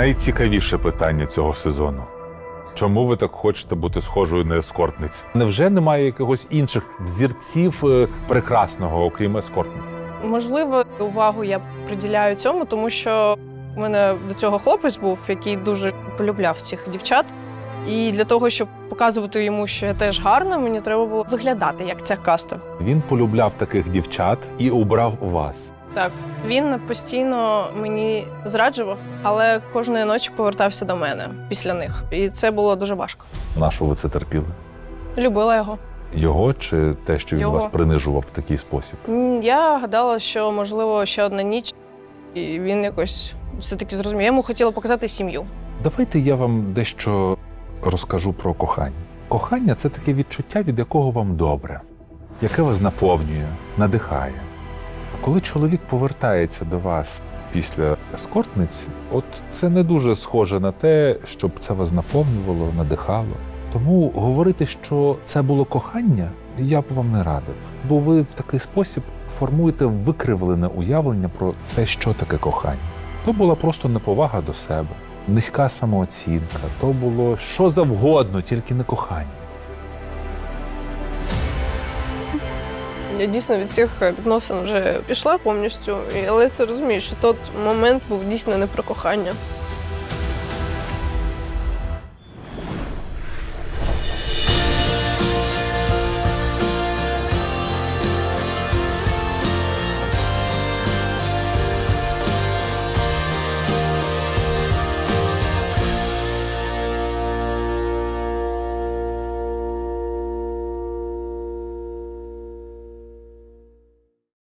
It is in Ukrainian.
Найцікавіше питання цього сезону. Чому ви так хочете бути схожою на ескортниць? Невже немає якихось інших взірців е, прекрасного, окрім ескортниць? Можливо, увагу я приділяю цьому, тому що у мене до цього хлопець був, який дуже полюбляв цих дівчат. І для того, щоб показувати йому, що я теж гарна, мені треба було виглядати як ця каста. Він полюбляв таких дівчат і обрав вас. Так, він постійно мені зраджував, але кожної ночі повертався до мене після них. І це було дуже важко. На що ви це терпіли? Любила його. Його чи те, що він Його. вас принижував в такий спосіб? М, Я гадала, що можливо ще одна ніч, і він якось все-таки зрозумів. Я йому хотіла показати сім'ю. Давайте я вам дещо розкажу про кохання. Кохання це таке відчуття, від якого вам добре, яке вас наповнює, надихає. Коли чоловік повертається до вас після ескортниць, от це не дуже схоже на те, щоб це вас наповнювало, надихало. Тому говорити, що це було кохання, я б вам не радив, бо ви в такий спосіб формуєте викривлене уявлення про те, що таке кохання. То була просто неповага до себе, низька самооцінка, то було що завгодно, тільки не кохання. Я дійсно від цих відносин вже пішла повністю, але це розумію, що той момент був дійсно не про кохання.